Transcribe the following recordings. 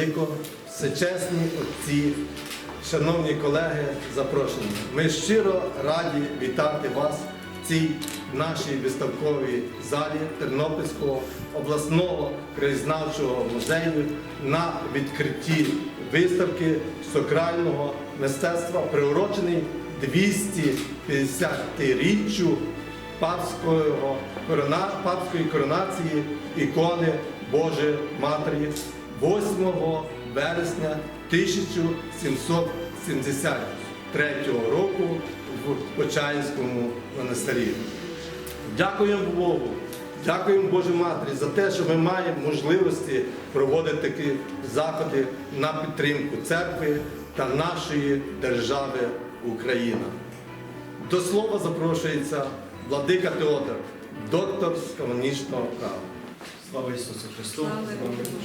Владико, всечесні отці, шановні колеги, запрошені. Ми щиро раді вітати вас в цій нашій виставковій залі Тернопільського обласного краєзнавчого музею на відкритті виставки сакрального мистецтва, приурочений 250-річчю папської коронації ікони Божої Матері 8 вересня 1773 року в Почаїнському монастирі. Дякуємо Богу, дякуємо Божій Матері за те, що ми маємо можливості проводити такі заходи на підтримку церкви та нашої держави Україна. До слова запрошується владика Теодор, доктор з канонічного права. Слава Ісусу Христу!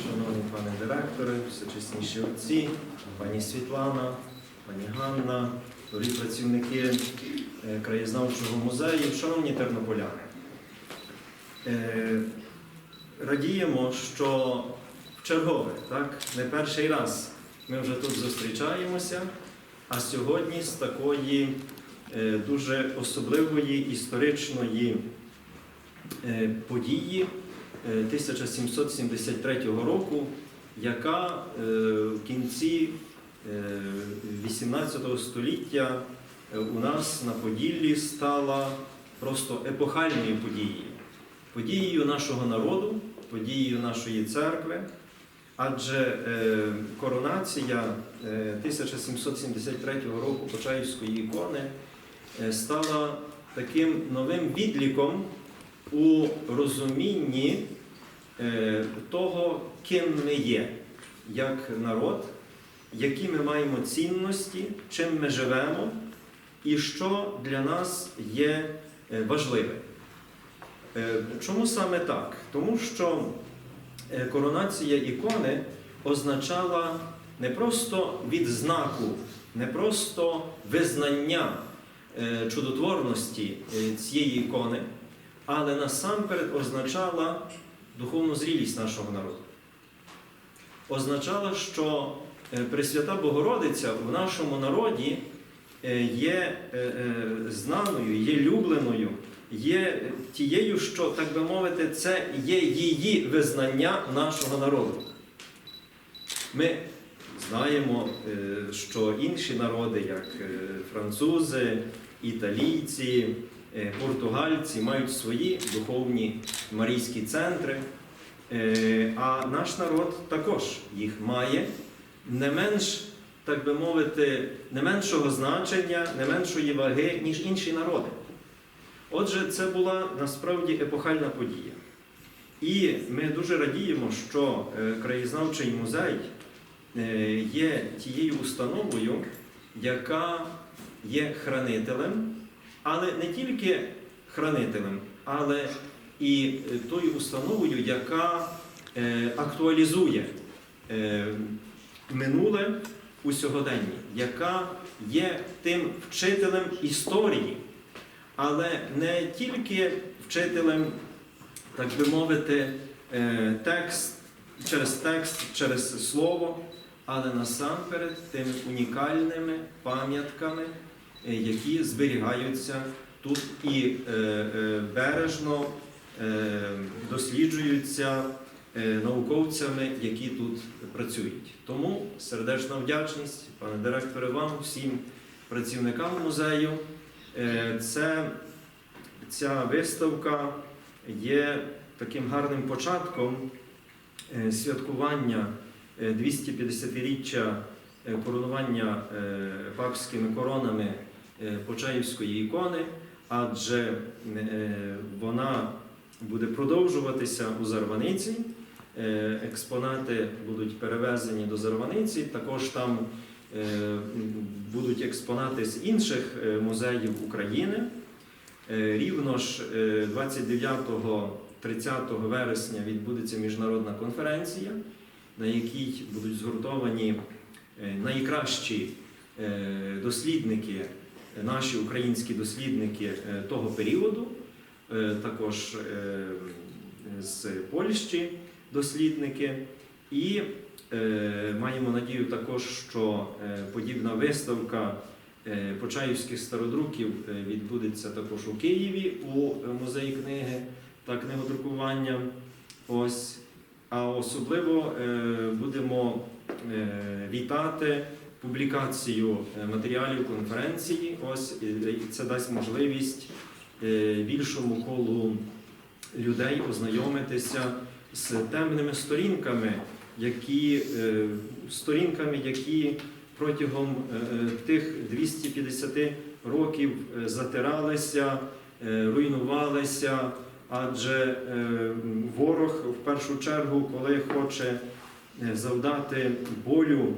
Шановні пане директори, всечесніші отці, пані Світлана, пані Ганна, дорогі працівники е, краєзнавчого музею, шановні тернополяни. Е, Радіємо, що в чергове, так, не перший раз ми вже тут зустрічаємося, а сьогодні з такої е, дуже особливої історичної події 1773 року, яка е, в кінці е, 18 століття е, у нас на Поділлі стала просто епохальною подією. Подією нашого народу, подією нашої церкви. Адже е, коронація е, 1773 року Почаївської ікони е, стала таким новим відліком у розумінні е, того, ким ми є, як народ, які ми маємо цінності, чим ми живемо і що для нас є е, важливе. Е, Чому саме так? Тому що коронація ікони означала не просто відзнаку, не просто визнання чудотворності цієї ікони, але насамперед означала духовну зрілість нашого народу. Означала, що е, Пресвята Богородиця в нашому народі е, є е, знаною, є любленою, є тією, що, так би мовити, це є її визнання нашого народу. Ми знаємо, що інші народи, як французи, італійці, португальці, мають свої духовні марійські центри. Е, А наш народ також їх має не менш, так би мовити, не меншого значення, не меншої ваги, ніж інші народи. Отже, це була насправді епохальна подія. І ми дуже радіємо, що е, краєзнавчий музей е, є тією установою, яка є хранителем, але не тільки хранителем, але і е, тою установою, яка е, актуалізує е, минуле у сьогоденні, яка є тим вчителем історії, але не тільки вчителем, так би мовити, текст, через текст, через слово, але насамперед тими унікальними пам'ятками, які зберігаються тут і е, е, бережно е, досліджуються е, науковцями, які тут працюють. Тому сердечна вдячність, пане директоре, вам, всім працівникам музею. Е, Це, ця виставка є таким гарним початком е, святкування е, 250-річчя е, коронування е, папськими коронами е, Почаївської ікони, адже е, вона буде продовжуватися у Зарваниці. Е, Експонати будуть перевезені до Зарваниці. Також там е, будуть експонати з інших е, музеїв України. Е, Рівно ж е, 29-30 вересня відбудеться міжнародна конференція, на якій будуть згуртовані е, найкращі е, дослідники, наші українські дослідники е, того періоду, е, також е, з Польщі дослідники. І маємо надію також, що подібна виставка почаївських стародруків відбудеться також у Києві у музеї книги та книгодрукування. Ось. А особливо будемо вітати публікацію е, матеріалів конференції. Ось і і це дасть можливість е, більшому колу людей ознайомитися з темними сторінками, які, е, сторінками, які протягом е, е, тих 250 років е, затиралися, е, руйнувалися. Адже е, ворог в першу чергу, коли хоче е, завдати болю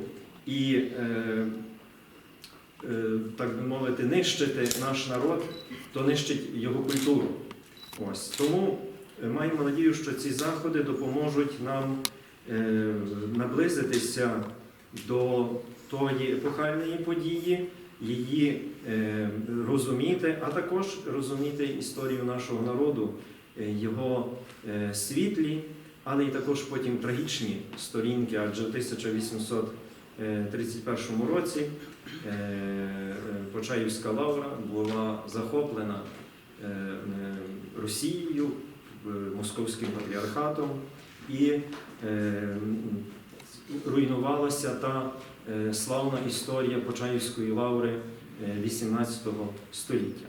і, е, е, так би мовити, нищити наш народ, то нищить його культуру. Ось. Тому е, маємо надію, що ці заходи допоможуть нам наблизитися до тої епохальної події, її розуміти, а також розуміти історію нашого народу, його світлі, але й також потім трагічні сторінки, адже 1800 Е, 31 році е, е, Почаївська лавра була захоплена Росією, Московським патріархатом і руйнувалася та славна історія Почаївської лаври XVIII століття.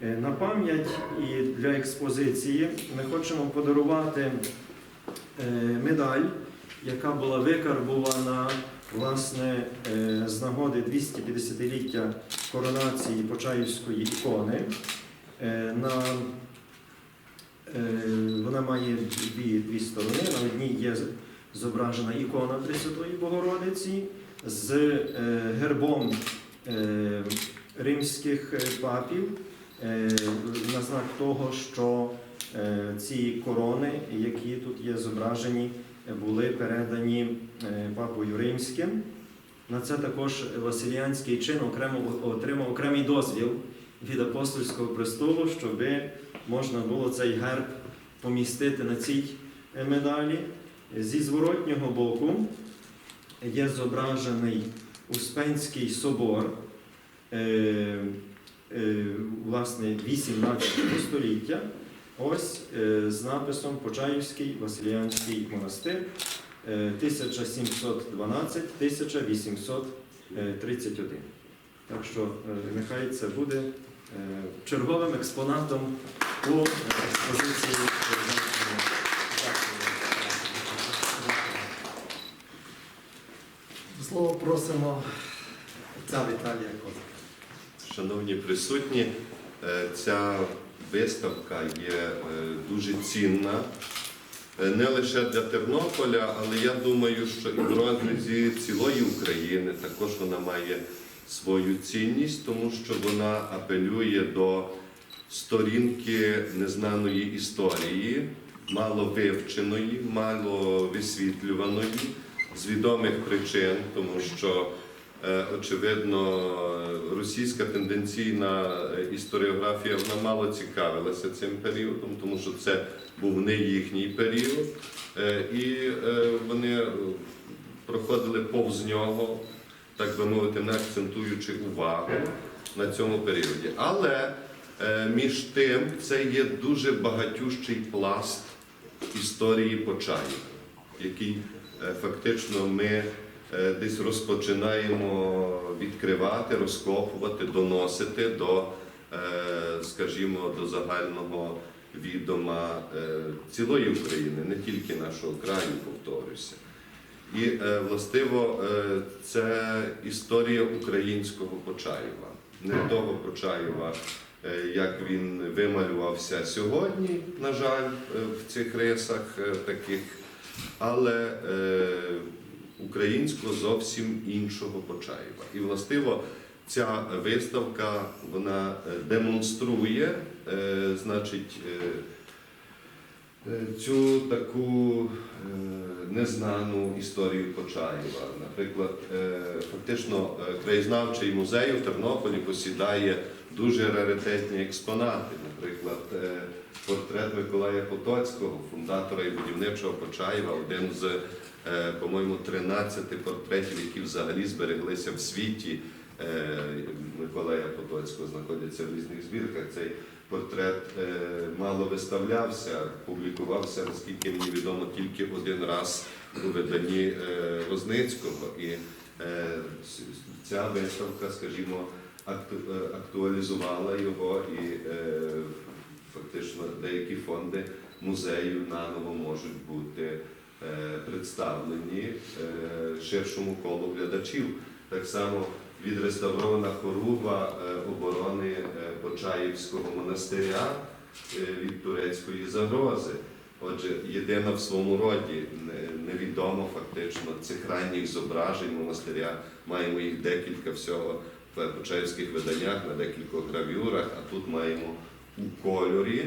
На пам'ять і для експозиції ми хочемо подарувати медаль, яка була викарбувана власне е, з нагоди 250-ліття коронації Почаївської ікони. Е, На, е, вона має дві, дві сторони. На одній є зображена ікона Пресвятої Богородиці з гербом римських папів на знак того, що ці корони, які тут є зображені, були передані е, папою римським. На це також Василіанський чин окремо отримав окремий дозвіл від апостольського престолу, щоб можна було цей герб помістити на цій е, медалі. Зі зворотнього боку є зображений Успенський собор, е, власне, 18 століття. Ось е, з написом Почаївський Василіанський монастир е, 1712-1831. Так що е, нехай це буде е, черговим експонатом у е, експозиції. До слова просимо отця Віталія Козака. Шановні присутні, е, ця виставка є е, дуже цінна. Е, не лише для Тернополя, але я думаю, що і в розрізі цілої України також вона має свою цінність, тому що вона апелює до сторінки незнаної історії, мало вивченої, мало висвітлюваної з відомих причин, тому що Очевидно, російська тенденційна е, історіографія вона мало цікавилася цим періодом, тому що це був не їхній період, Е, і е, вони е, проходили повз нього, так би мовити, не акцентуючи увагу на цьому періоді. Але е, між тим це є дуже багатющий пласт історії Почаїв, який е, фактично ми е, десь розпочинаємо відкривати, розкопувати, доносити до, е, скажімо, до загального відома е, цілої України, не тільки нашого краю, повторюся. І е, властиво е, це історія українського Почаєва, не того Почаєва, е, як він вималювався сьогодні, на жаль, е, в цих рисах е, таких, але е, українського зовсім іншого Почаєва. І властиво ця виставка вона е, демонструє, е, значить, е, цю таку незнану історію Почаєва. Наприклад, фактично краєзнавчий музей у Тернополі посідає дуже раритетні експонати. Наприклад, портрет Миколая Потоцького, фундатора і будівничого Почаєва, один з, е, по-моєму, 13 портретів, які взагалі збереглися в світі е, Миколая Потоцького, знаходяться в різних збірках. Цей портрет е, мало виставлявся, публікувався, наскільки мені відомо, тільки один раз у виданні Возницького. І ця виставка, скажімо, актуалізувала його і фактично деякі фонди музею наново можуть бути е, представлені е, ширшому колу глядачів. Так само відреставрована хоругва е, оборони Почаївського монастиря від турецької загрози. Отже, єдина в своєму роді, невідомо фактично цих ранніх зображень монастиря. Маємо їх декілька всього в почаївських виданнях на декількох гравюрах, а тут маємо у кольорі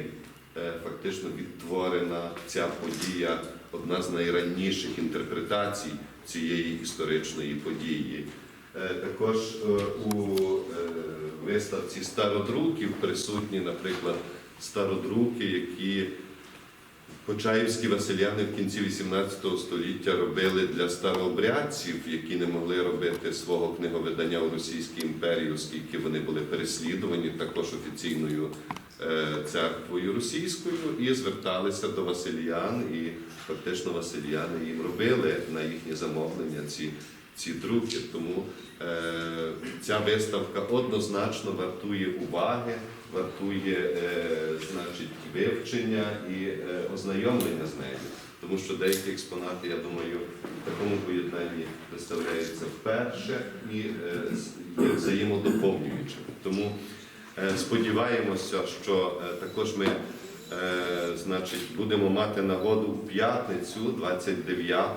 е, фактично відтворена ця подія, одна з найранніших інтерпретацій цієї історичної події. Е, Також е, у виставці стародруків присутні, наприклад, стародруки, які Почаївські василяни в кінці XVIII століття робили для старообрядців, які не могли робити свого книговидання у Російській імперії, оскільки вони були переслідувані також офіційною церквою російською, і зверталися до васильян, і фактично васильяни їм робили на їхнє замовлення ці, ці друки. Тому е, ця виставка однозначно вартує уваги вартує е, значить, вивчення і е, ознайомлення з нею. Тому що деякі експонати, я думаю, в такому поєднанні представляються вперше і е, є взаємодоповнюючими. Тому е, сподіваємося, що е, також ми е, значить, будемо мати нагоду в п'ятницю, 29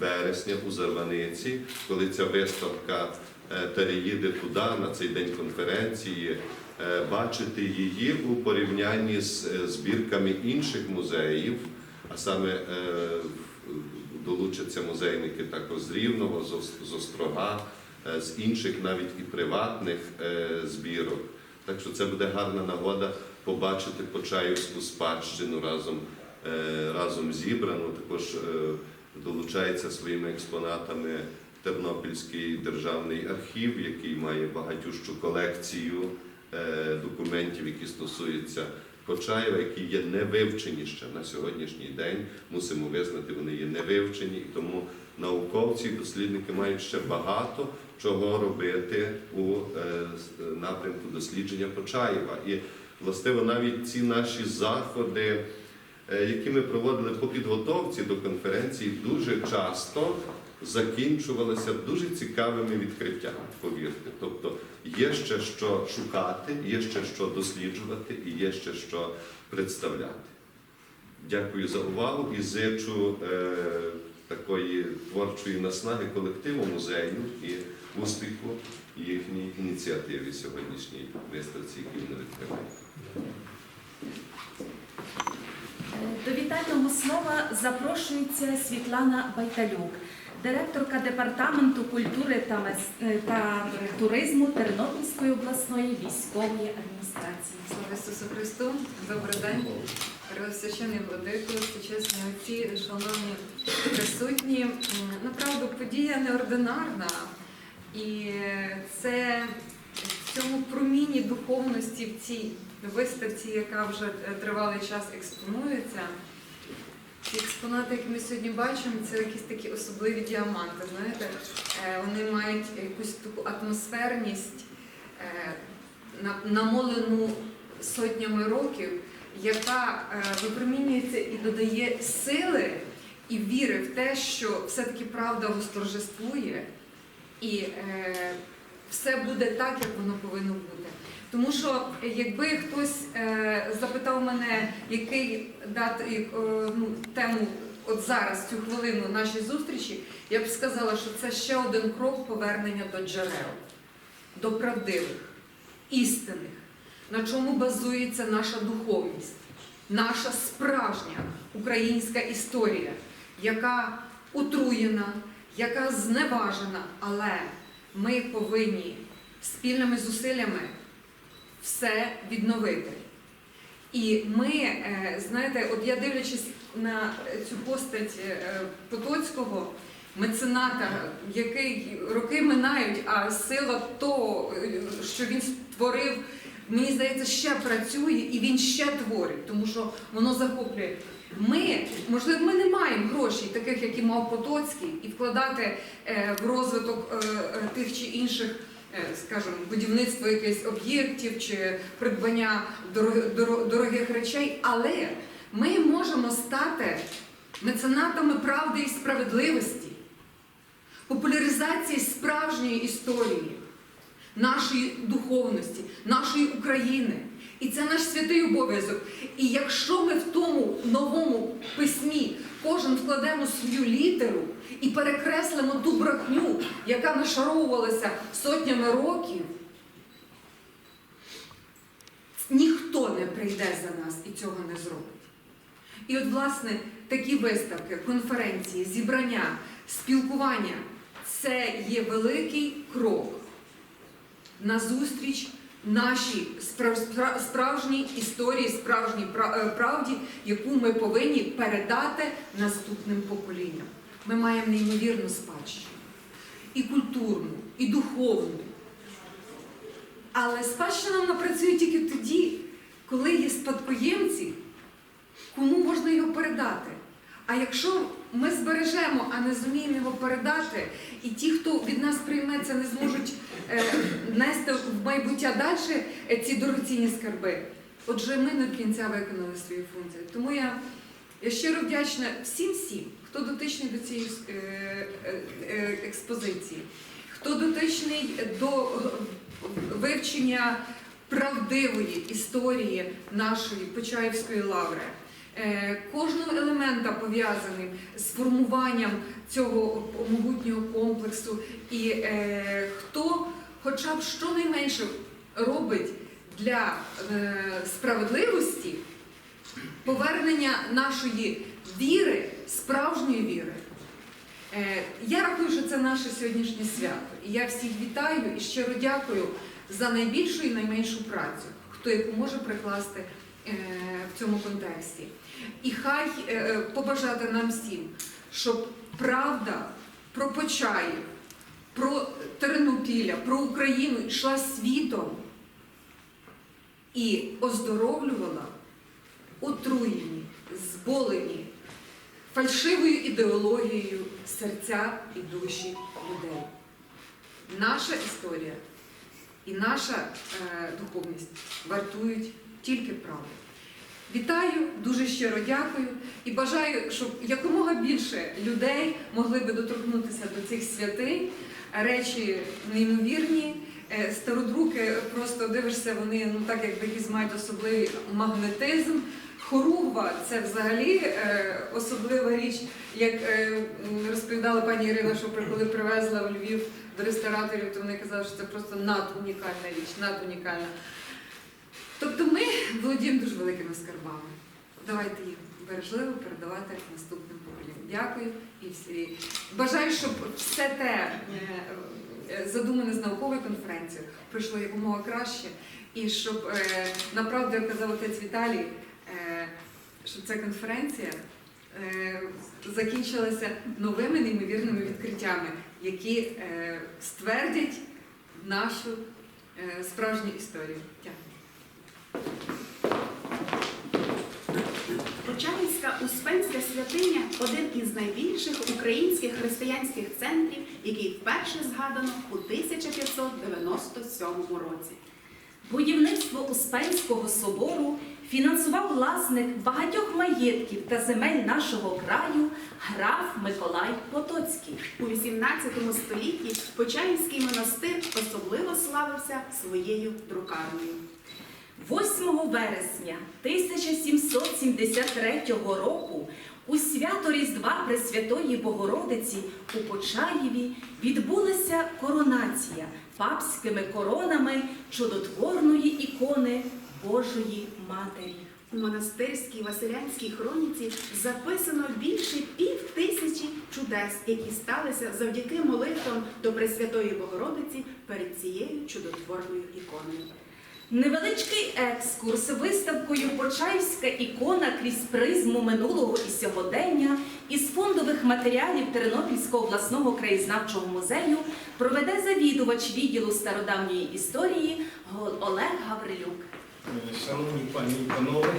вересня у Зарваниці, коли ця виставка е, переїде туди на цей день конференції, е, бачити її у порівнянні з е, збірками інших музеїв, а саме е, долучаться музейники також з Рівного, з Острога, е, з інших навіть і приватних е, збірок. Так що це буде гарна нагода побачити Почаївську спадщину разом, е, разом зібрану. Також е, долучається своїми експонатами Тернопільський державний архів, який має багатющу колекцію е, документів, які стосуються Почаєва, які є не вивчені ще на сьогоднішній день. Мусимо визнати, вони є не вивчені, і тому науковці, і дослідники мають ще багато чого робити у е, напрямку дослідження Почаєва. І властиво навіть ці наші заходи, е, які ми проводили по підготовці до конференції, дуже часто закінчувалися дуже цікавими відкриттями, повірте. Тобто є ще що шукати, є ще що досліджувати і є ще що представляти. Дякую за увагу і зичу е, такої творчої наснаги колективу музею і успіху їхній ініціативі сьогоднішній виставці, які вони відкривають. До вітального слова запрошується Світлана Байталюк, директорка департаменту культури та, мес- е, та туризму Тернопільської обласної військової адміністрації. Слава Ісусу Христу! Добрий день, Преосвящений владико, сучасні отці, шановні присутні. Направду, подія неординарна, і це в цьому проміні духовності в цій виставці, яка вже е, тривалий час експонується. Ці експонати, які ми сьогодні бачимо, це якісь такі особливі діаманти. Знаєте, Е, вони мають якусь таку атмосферність, е, намолену сотнями років, яка випромінюється і додає сили і віри в те, що все-таки правда восторжествує, і е, все буде так, як воно повинно бути. Тому що якби хтось е, запитав мене, який дати е, ну, тему от зараз, цю хвилину нашої зустрічі, я б сказала, що це ще один крок повернення до джерел, до правдивих, істинних, на чому базується наша духовність, наша справжня українська історія, яка отруєна, яка зневажена, але ми повинні спільними зусиллями все відновити. І ми, е, знаєте, от я дивлячись на цю постать е, Потоцького, мецената, який роки минають, а сила того, що він створив, мені здається, ще працює і він ще творить, тому що воно захоплює. Ми, можливо, ми не маємо грошей, таких, які мав Потоцький, і вкладати е, в розвиток е, тих чи інших, е, скажімо, будівництво якихось об'єктів чи придбання дорогих речей, але ми можемо стати меценатами правди і справедливості, популяризації справжньої історії, нашої духовності, нашої України. І це наш святий обов'язок. І якщо ми в тому новому письмі кожен вкладемо свою літеру і перекреслимо ту брехню, яка нашаровувалася сотнями років, ніхто не прийде за нас і цього не зробить. І от, власне, такі виставки, конференції, зібрання, спілкування це є великий крок назустріч нашій справ- спра- справжній історії, справжній е, правді, яку ми повинні передати наступним поколінням. Ми маємо неймовірну спадщину і культурну, і духовну. Але спадщина вона працює тільки тоді, коли є спадкоємці, кому можна його передати. А якщо ми збережемо, а не зуміємо його передати, і ті, хто від нас прийме це, не зможуть е, нести в майбуття далі е, ці дорогоцінні скарби. Отже, ми не до кінця виконали свої функції. Тому я, я щиро вдячна всім всім, хто дотичний до цієї е, експозиції, хто дотичний до вивчення правдивої історії нашої Почаївської лаври. Е, Кожного елемента пов'язаним з формуванням цього могутнього комплексу, і е, хто хоча б щонайменше робить для е, справедливості повернення нашої віри, справжньої віри. Я рахую, що це наше сьогоднішнє свято. І я всіх вітаю і щиро дякую за найбільшу і найменшу працю, хто яку може прикласти в цьому контексті. І хай е, е, побажати нам всім, щоб правда про Почаїв, про Тернопілля, про Україну йшла світом і оздоровлювала отруєні, зболені фальшивою ідеологією серця і душі людей. Наша історія і наша е, духовність вартують тільки правди. Вітаю, дуже щиро дякую і бажаю, щоб якомога більше людей могли би доторкнутися до цих святинь. Речі неймовірні, е, стародруки, просто дивишся, вони ну так якби якийсь мають особливий магнетизм. Хоругва це взагалі е, особлива річ, як е, розповідала пані Ірина, що коли привезла в Львів до рестораторів, то вони казали, що це просто надунікальна річ, надунікальна. Тобто ми володіємо дуже великими скарбами. Давайте їх бережливо передавати наступним поколінням. Дякую і всі. Бажаю, щоб все те е, е, задумане з науковою конференцією пройшло якомога краще, і щоб е, направду, як казав отець Віталій, е, що ця конференція закінчилася новими неймовірними відкриттями, які ствердять нашу справжню історію. Дякую. Почаївська Успенська святиня один із найбільших українських християнських центрів, який вперше згадано у 1597 році. Будівництво Успенського собору фінансував власник багатьох маєтків та земель нашого краю граф Миколай Потоцький. У 18 столітті Почаївський монастир особливо славився своєю друкарнею. 8 вересня 1773 року у свято Різдва Пресвятої Богородиці у Почаєві відбулася коронація папськими коронами чудотворної ікони Божої Матері. У монастирській Василянській хроніці записано більше пів тисячі чудес, які сталися завдяки молитвам до Пресвятої Богородиці перед цією чудотворною іконою. Невеличкий екскурс виставкою Почаївська ікона крізь призму минулого і сьогодення із фондових матеріалів Тернопільського обласного краєзнавчого музею проведе завідувач відділу стародавньої історії Олег Гаврилюк. Шановні пані і панове,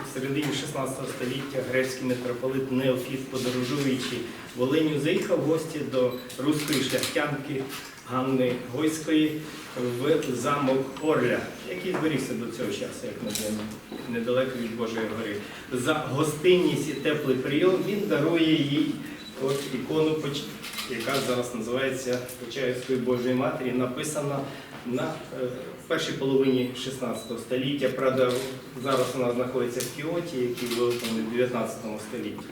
у середині 16 століття грецький митрополит Неофіт, подорожуючи Волиню, заїхав в гості до руської шляхтянки Ганни Гойської в замок Орля, який зберігся до цього часу, як ми знаємо, недалеко від Божої гори. За гостинність і теплий прийом він дарує їй от ікону, яка зараз називається Почаївської Божої Матері, написана на е, першій половині 16 століття. Правда, зараз вона знаходиться в Кіоті, який виготовлений в 19 столітті.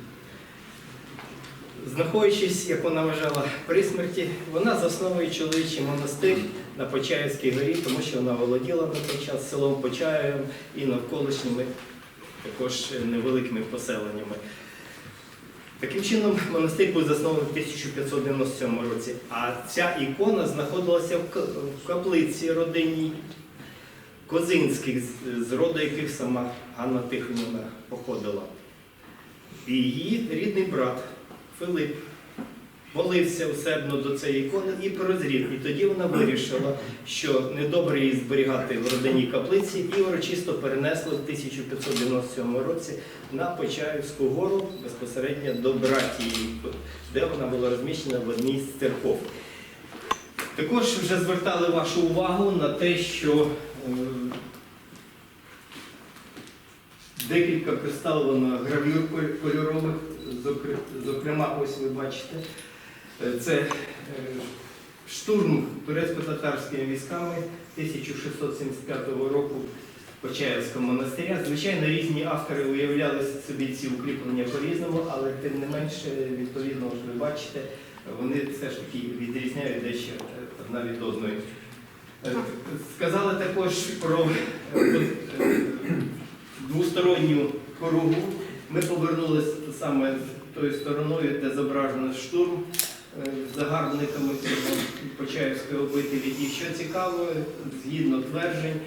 Знаходячись, як вона вважала, при смерті, вона засновує чоловічий монастир на Почаївській горі, тому що вона володіла на той час селом Почаєвим і навколишніми також невеликими поселеннями. Таким чином, монастир був заснований в 1597 році, а ця ікона знаходилася в каплиці родині Козинських, з- роду яких сама Ганна Тихонівна походила. І її рідний брат Филип молився усебно до цієї ікони і прозрів. І тоді вона вирішила, що недобре її зберігати в родині каплиці і урочисто перенесла в 1597 році на Почаївську гору безпосередньо до братії, де вона була розміщена в одній з церков. Також вже звертали вашу увагу на те, що е, декілька представлено гравюр коль- кольорових, зокрема, ось ви бачите, е, це е, штурм турецько-татарськими військами 1675 року Почаївського монастиря. Звичайно, різні автори уявляли собі ці укріплення по-різному, але тим не менше, відповідно, от ви бачите, вони все ж таки відрізняють дещо е, одна від одної. Сказали також про двосторонню коругу. Ми повернулися саме тою стороною, де зображено штурм е, загарбниками Почаївської обителі. І що цікаво, згідно тверджень,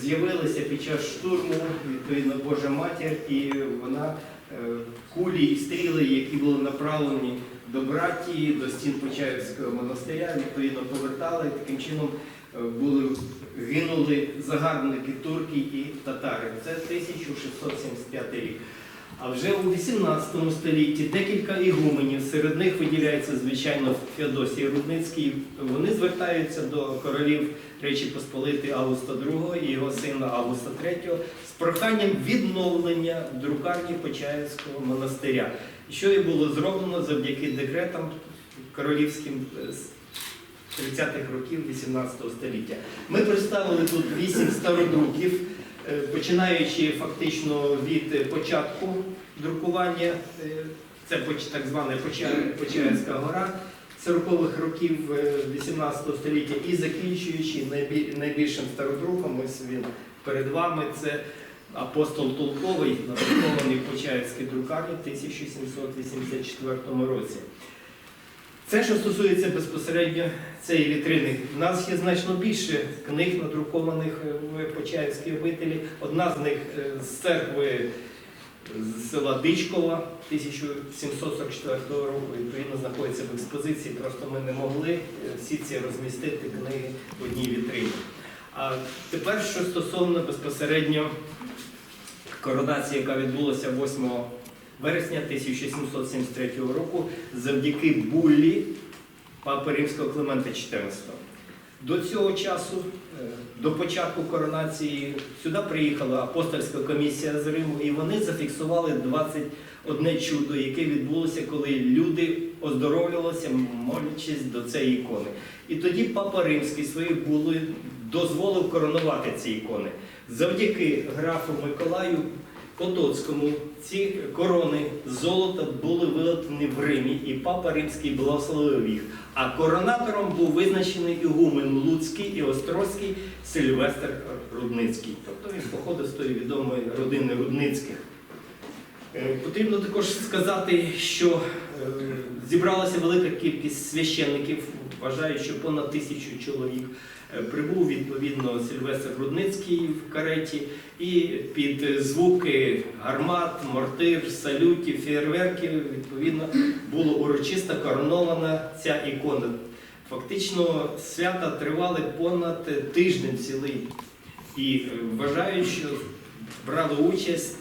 з'явилися під час штурму відповідно Божа матір, і вона е, кулі і стріли, які були направлені до братії, до стін Почаївського монастиря, відповідно повертали. Таким чином е, були гинули загарбники турки і татари. Це 1675 рік. А вже у 18 столітті декілька ігуменів, серед них виділяється, звичайно, Феодосій Рудницький. Вони звертаються до королів Речі Посполити Августа II і його сина Августа III з проханням відновлення друкарні Почаївського монастиря, що і було зроблено завдяки декретам королівським е, 30-х років 18 століття. Ми представили тут вісім стародруків, е, починаючи фактично від е, початку друкування, е, це так звана Поча- Почаївська гора 40-х років е, 18 століття і закінчуючи найбільшим стародруком, ось він перед вами, це апостол Толковий, надрукований в Почаївській друкарні в 1784 році. Це, що стосується безпосередньо цієї вітрини, в нас є значно більше книг, надрукованих е, в Почаївській обителі. Одна з них е, з церкви з села Дичкова 1744 року, відповідно, знаходиться в експозиції. Просто ми не могли е, всі ці розмістити книги в одній вітрині. А тепер, що стосовно безпосередньо коронації, яка відбулася 8 вересня 1773 року завдяки буллі Папи Римського Климента XIV. До цього часу, е, до початку коронації, сюди приїхала апостольська комісія з Риму, і вони зафіксували 21 чудо, яке відбулося, коли люди оздоровлювалися, молячись до цієї ікони. І тоді Папа Римський своєю булою дозволив коронувати ці ікони. Завдяки графу Миколаю Потоцькому ці корони золота були вилатані в Римі, і папа римський благословив їх. А коронатором був визначений ігумен Луцький і Острозький Сильвестр Рудницький. Тобто він походив з тої відомої родини Рудницьких. Е, Потрібно також сказати, що зібралася велика кількість священників, вважаю, що понад тисячу чоловік. Е, Прибув відповідно Сильвестр Рудницький в кареті, і під звуки гармат, мортир, салютів, фєєрверків відповідно було урочисто коронована ця ікона. Фактично свята тривали понад тиждень цілий. І е, вважаю, що брали участь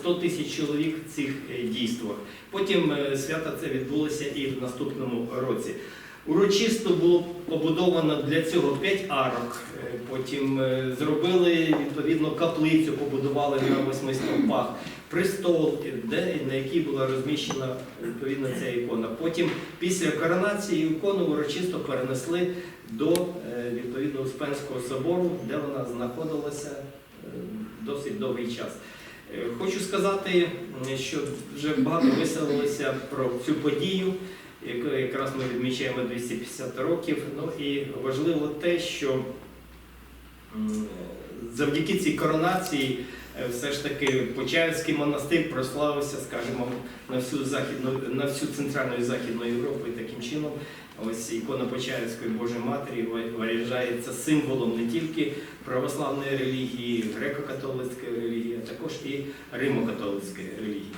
100 тисяч чоловік в цих е, дійствах. Потім е, свято це відбулося і в наступному році. Урочисто було побудовано для цього 5 арок. Е, Потім зробили відповідно каплицю, побудували на восьми стовпах, престол, де на якій була розміщена відповідно ця ікона. Потім після коронації ікону урочисто перенесли до відповідно Успенського собору, де вона знаходилася досить довгий час. Е, Хочу сказати, що вже багато виселилося про цю подію, яку якраз ми відмічаємо 250 років. Ну і важливо те, що завдяки цій коронації е, все ж таки Почаївський монастир прославився, скажімо, на всю західну, на всю центральну і західну Європу і таким чином. Ось ікона Почаївської Божої Матері ва- символом не тільки православної релігії, греко-католицької релігії, а також і римо-католицької релігії.